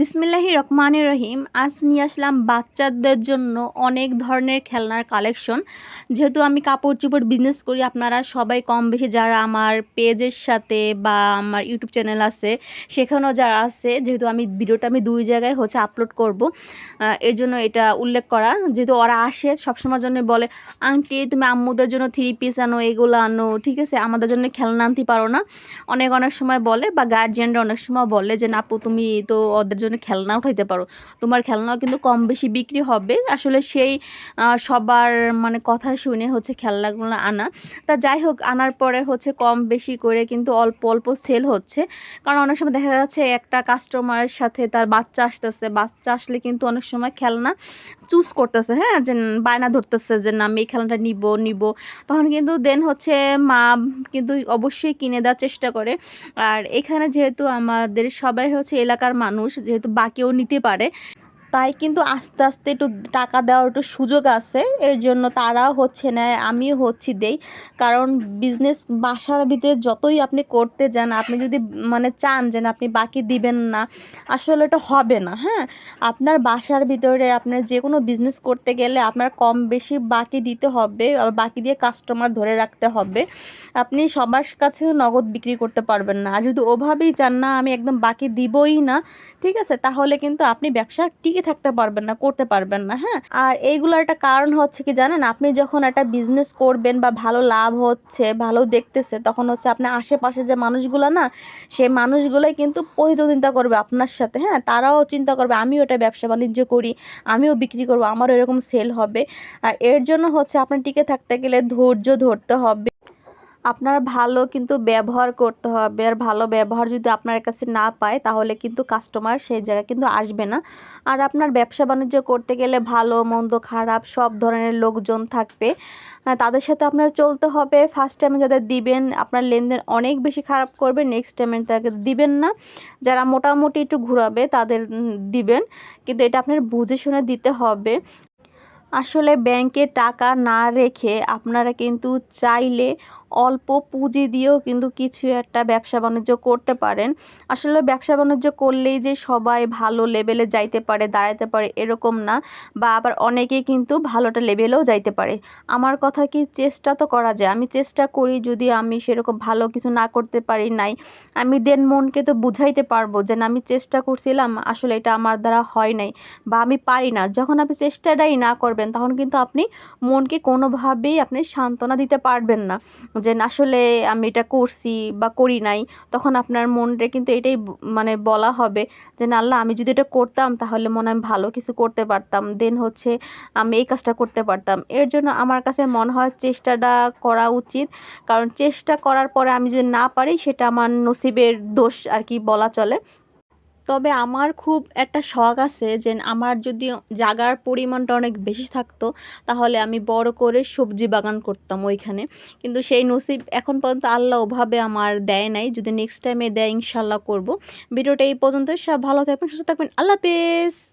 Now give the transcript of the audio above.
বিসমিল্লাহি রহমান রহিম। আজ নিয়ে আসলাম বাচ্চাদের জন্য অনেক ধরনের খেলনার কালেকশন। যেহেতু আমি কাপড় চোপড় বিজনেস করি, আপনারা সবাই কম বেশি যারা আমার পেজের সাথে বা আমার ইউটিউব চ্যানেল আছে, সেখানেও যারা আছে, যেহেতু আমি ভিডিওটা আমি দুই জায়গায় হচ্ছে আপলোড করব এর জন্য এটা উল্লেখ করা। যেহেতু ওরা আসে সবসময়ের জন্য বলে আংটি তুমি আম্মুদের জন্য থ্রি পিস আনো, এগুলো আনো, ঠিক আছে? আমাদের জন্য খেলনা আনতে পারো না। অনেক অনেক সময় বলে বা গার্জিয়ানরা অনেক সময় বলে যে, না আপু, তুমি তো ওদের জন্য খেলনা উঠাইতে পারো। তোমার খেলনাও কিন্তু কম বেশি বিক্রি হবে। আসলে সেই সবার মানে কথা শুনে হচ্ছে খেলনাগুলো আনা। তা যাই হোক, আনার পরে হচ্ছে কম বেশি করে কিন্তু অল্প অল্প সেল হচ্ছে। কারণ অনেক সময় দেখা যাচ্ছে একটা কাস্টমারের সাথে তার বাচ্চা আসতেছে। বাচ্চা আসলে কিন্তু অনেক সময় খেলনা চুজ করতেছে হ্যাঁ? যে বায়না ধরতেছে যে, না, আমি এই খেলনাটা নিব নিব। তখন কিন্তু দেন হচ্ছে মা কিন্তু অবশ্যই কিনে দেওয়ার চেষ্টা করে। আর এখানে যেহেতু আমাদের সবাই হচ্ছে এলাকার মানুষ যেহেতু বাকিও নিতে পারে। তাই কিন্তু আস্তে আস্তে একটু টাকা দেওয়ার একটু সুযোগ আছে। এর জন্য তারাও হচ্ছে নেয় আমিও হচ্ছি দেই। কারণ বিজনেস বাসার ভিতরে যতই আপনি করতে যান, আপনি যদি মানে চান যেন আপনি বাকি দিবেন না, আসলে এটা হবে না হ্যাঁ? আপনার বাসার ভিতরে আপনার যে কোনো বিজনেস করতে গেলে আপনার কম বেশি বাকি দিতে হবে বাকি দিয়ে কাস্টমার ধরে রাখতে হবে। আপনি সবার কাছে নগদ বিক্রি করতে পারবেন না। আর যদি ওভাবেই চান, না, আমি একদম বাকি দিবই না, ঠিক আছে? তাহলে কিন্তু আপনি ব্যবসা টিকে থাকতে পারবেন না, করতে পারবেন না হ্যাঁ? আর এইগুলোর একটা কারণ হচ্ছে কি জানেন? আপনি যখন একটা বিজনেস করবেন বা ভালো লাভ হচ্ছে, ভালো দেখতেছে, তখন হচ্ছে আপনার আশেপাশে যে মানুষগুলো না, সেই মানুষগুলোই কিন্তু প্রতিদ্বন্দ্বিতা করবে আপনার সাথে হ্যাঁ? তারাও চিন্তা করবে, আমিও এটা ব্যবসা বাণিজ্য করি, আমিও বিক্রি করব, আমারও এরকম সেল হবে। আর এর জন্য হচ্ছে আপনার টিকে থাকতে গেলে ধৈর্য ধরতে হবে। আপনার ভালো কিন্তু ব্যবহার করতে হবে। আর ভালো ব্যবহার যদি আপনার কাছে না পায়, তাহলে কিন্তু কাস্টমার সেই জায়গায় কিন্তু আসবে না। আর আপনার ব্যবসা বাণিজ্য করতে গেলে ভালো, মন্দ, খারাপ সব ধরনের লোকজন থাকবে। তাদের সাথে আপনার চলতে হবে। ফার্স্ট টাইমে যাদের দিবেন, আপনার লেনদেন অনেক বেশি খারাপ করবে। নেক্সট টাইমে তাকে দিবেন না। যারা মোটামুটি একটু ঘুরাবে, তাদের দিবেন। কিন্তু এটা আপনার বুঝে শুনে দিতে হবে। আসলে ব্যাংকে টাকা না রেখে আপনারা কিন্তু চাইলে অল্প পুঁজি দিয়েও কিন্তু কিছু একটা ব্যবসা বাণিজ্য করতে পারেন। আসলে ব্যবসা বাণিজ্য করলেই যে সবাই ভালো লেভেলে যাইতে পারে দাঁড়াতে পারে এরকম না বা আবার অনেকে কিন্তু ভালোটা লেভেলেও যাইতে পারে। আমার কথা কি চেষ্টা তো করা যায়। আমি চেষ্টা করি যদি আমি সেরকম ভালো কিছু না করতে পারি নাই, আমি দেন মনকে তো বুঝাইতে পারব যে না, আমি চেষ্টা করছিলাম, আসলে এটা আমার দ্বারা হয় নাই বা আমি পারি না। যখন আপনি চেষ্টাটাই না করবেন, তখন কিন্তু আপনি মনকে কোনোভাবেই আপনি সান্ত্বনা দিতে পারবেন না। যে আসলে আমি এটা করছি বা করি নাই, তখন আপনার মনটা কিন্তু এটাই মানে বলা হবে যে, না, আল্লাহ, আমি যদি এটা করতাম, তাহলে মনে হয় ভালো কিছু করতে পারতাম। দেন হচ্ছে আমি এই কাজটা করতে পারতাম। এর জন্য আমার কাছে মনে হয় চেষ্টাটা করা উচিত। কারণ চেষ্টা করার পরে আমি যদি না পারি, সেটা আমার নসিবের দোষ আর কি বলা চলে। তবে আমার খুব একটা শখ আছে যে আমার যদি জাগার পরিমাণটা অনেক বেশি থাকতো, তাহলে আমি বড় করে সবজি বাগান করতাম ওইখানে। কিন্তু সেই নসিব এখন পর্যন্ত আল্লাহ ওভাবে আমার দেয় নাই। যদি নেক্সট টাইমে দেয়, ইনশাল্লাহ করব। ভিডিওটা এই পর্যন্ত সব ভালো থাকবেন, সুস্থ থাকবেন। আল্লাহ হাফেজ!